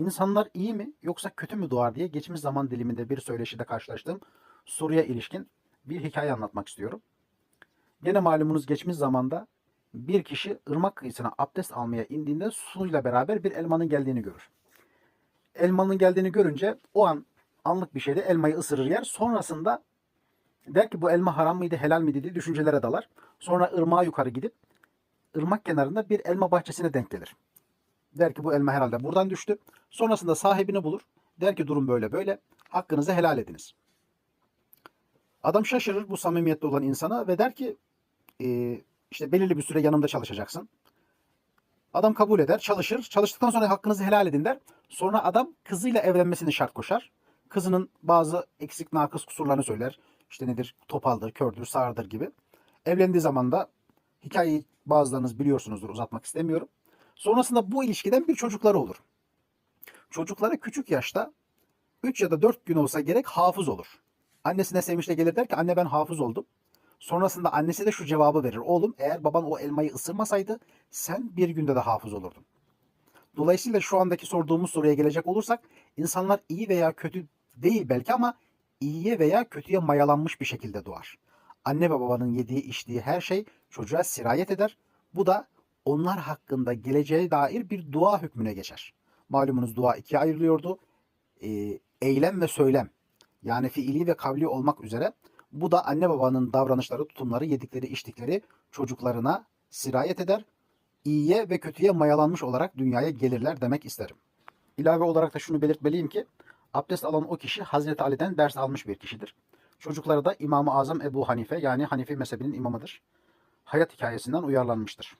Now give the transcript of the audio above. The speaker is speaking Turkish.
İnsanlar iyi mi yoksa kötü mü doğar diye geçmiş zaman diliminde bir söyleşide karşılaştığım soruya ilişkin bir hikaye anlatmak istiyorum. Gene malumunuz geçmiş zamanda bir kişi ırmak kıyısına abdest almaya indiğinde suyla beraber bir elmanın geldiğini görür. Elmanın geldiğini görünce o an anlık bir şeyde elmayı ısırır yer. Sonrasında der ki bu elma haram mıydı helal miydi diye düşüncelere dalar. Sonra ırmağa yukarı gidip ırmak kenarında bir elma bahçesine denk gelir. Der ki bu elma herhalde buradan düştü. Sonrasında sahibini bulur. Der ki durum böyle böyle. Hakkınızı helal ediniz. Adam şaşırır bu samimiyette olan insana ve der ki "Ee, işte belirli bir süre yanımda çalışacaksın. Adam kabul eder, çalışır. Çalıştıktan sonra hakkınızı helal edin der. Sonra adam kızıyla evlenmesini şart koşar. Kızının bazı eksik nakıs kusurlarını söyler. İşte nedir? Topaldır, kördür, sağırdır gibi. Evlendiği zaman da hikayeyi bazılarınız biliyorsunuzdur uzatmak istemiyorum. Sonrasında bu ilişkiden bir çocukları olur. Çocukları küçük yaşta 3 ya da 4 gün olsa gerek hafız olur. Annesine sevinçle gelir der ki anne ben hafız oldum. Sonrasında annesi de şu cevabı verir. Oğlum eğer baban o elmayı ısırmasaydı sen bir günde de hafız olurdun. Dolayısıyla şu andaki sorduğumuz soruya gelecek olursak insanlar iyi veya kötü değil belki ama iyiye veya kötüye mayalanmış bir şekilde doğar. Anne ve babanın yediği içtiği her şey çocuğa sirayet eder. Bu da onlar hakkında geleceğe dair bir dua hükmüne geçer. Malumunuz dua ikiye ayrılıyordu. Ee, eylem ve söylem yani fiili ve kavli olmak üzere bu da anne babanın davranışları, tutumları, yedikleri, içtikleri çocuklarına sirayet eder. İyiye ve kötüye mayalanmış olarak dünyaya gelirler demek isterim. İlave olarak da şunu belirtmeliyim ki abdest alan o kişi Hazreti Ali'den ders almış bir kişidir. Çocukları da İmam-ı Azam Ebu Hanife yani Hanifi mezhebinin imamıdır. Hayat hikayesinden uyarlanmıştır.